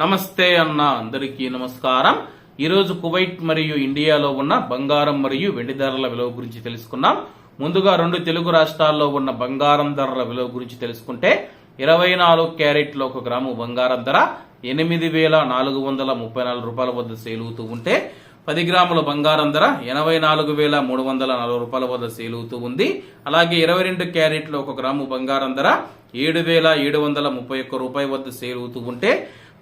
నమస్తే అన్న అందరికీ నమస్కారం. ఈరోజు కువైట్ మరియు ఇండియాలో ఉన్న బంగారం మరియు వెండి ధరల విలువ గురించి తెలుసుకున్నాం ముందుగా రెండు తెలుగు రాష్ట్రాల్లో ఉన్న బంగారం ధరల విలువ గురించి తెలుసుకుంటే ఇరవై నాలుగు క్యారెట్లో ఒక గ్రాము బంగారం ధర ఎనిమిది వేల నాలుగు వందల ముప్పై నాలుగు రూపాయల వద్ద సేలుతూ ఉంటే పది గ్రాముల బంగారం ధర ఎనభై నాలుగు వేల మూడు వందల నలభై రూపాయల వద్ద సేలుతూ ఉంది. అలాగే ఇరవై రెండు క్యారెట్లో ఒక గ్రాము బంగారం ధర ఏడు వేల ఏడు వందల ముప్పై ఒక్క రూపాయల వద్ద సేలుతూ ఉంటే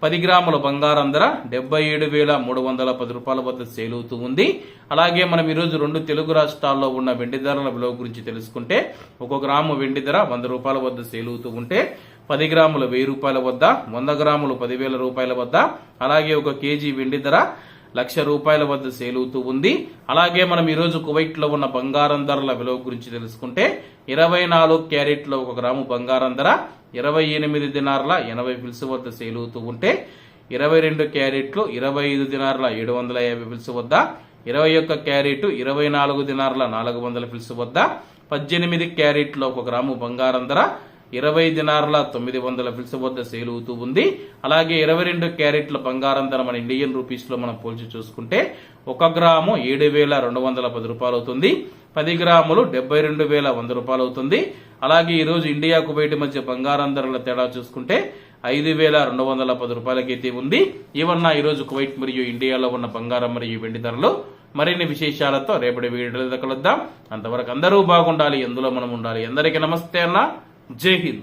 పది గ్రాముల బంగారం ధర డెబ్బై ఏడు వేల మూడు వందల పది రూపాయల వద్ద సేలుతూ ఉంది. అలాగే మనం ఈరోజు రెండు తెలుగు రాష్ట్రాల్లో ఉన్న వెండి ధరల విలువ గురించి తెలుసుకుంటే ఒక గ్రాము వెండి ధర వంద రూపాయల వద్ద సేలుతూ ఉంటే పది గ్రాములు వెయ్యి రూపాయల వద్ద వంద గ్రాములు పదివేల రూపాయల వద్ద అలాగే ఒక కేజీ వెండి ధర లక్ష రూపాయల వద్ద సేలుతూ ఉంది. అలాగే మనం ఈరోజు కువైట్లో ఉన్న బంగారం ధరల విలువ గురించి తెలుసుకుంటే ఇరవై నాలుగు క్యారెట్లో ఒక గ్రాము బంగారం ధర ఇరవై ఎనిమిది దినార్ల ఎనభై పిల్స్ వద్ద సేలుతూ ఉంటే ఇరవై రెండు క్యారెట్లు ఇరవై ఐదు దినార్ల ఏడు వందల యాభై పిల్స్ వద్ద ఇరవై ఒక్క క్యారెట్ ఇరవై నాలుగు దినార్ల నాలుగు వందల పిల్స్ వద్ద పద్దెనిమిది క్యారెట్లు ఒక గ్రాము బంగారం ధర ఇరవై దినార్ల తొమ్మిది వందల ఫిల్స్ వద్ద సేలుతూ ఉంది. అలాగే ఇరవై రెండు క్యారెట్ల బంగారం ధర మన ఇండియన్ రూపీస్లో మనం పోల్చి చూసుకుంటే ఒక గ్రాము ఏడు వేల రెండు వందల పది రూపాయలు అవుతుంది. పది గ్రాములు డెబ్బై రెండు వేల వంద రూపాయలు అవుతుంది. అలాగే ఈ రోజు ఇండియాకు బయట మధ్య బంగారం ధరల తేడా చూసుకుంటే ఐదు వేల రెండు వందల పది రూపాయలకైతే ఉంది. ఇవన్న ఈ రోజు కువైట్ మరియు ఇండియాలో ఉన్న బంగారం మరియు వెండి ధరలు మరిన్ని విశేషాలతో రేపటి వీడియోలో కలుద్దాం. అంతవరకు అందరూ బాగుండాలి ఎందులో మనం ఉండాలి. అందరికీ నమస్తే అన్న. जय हिंद।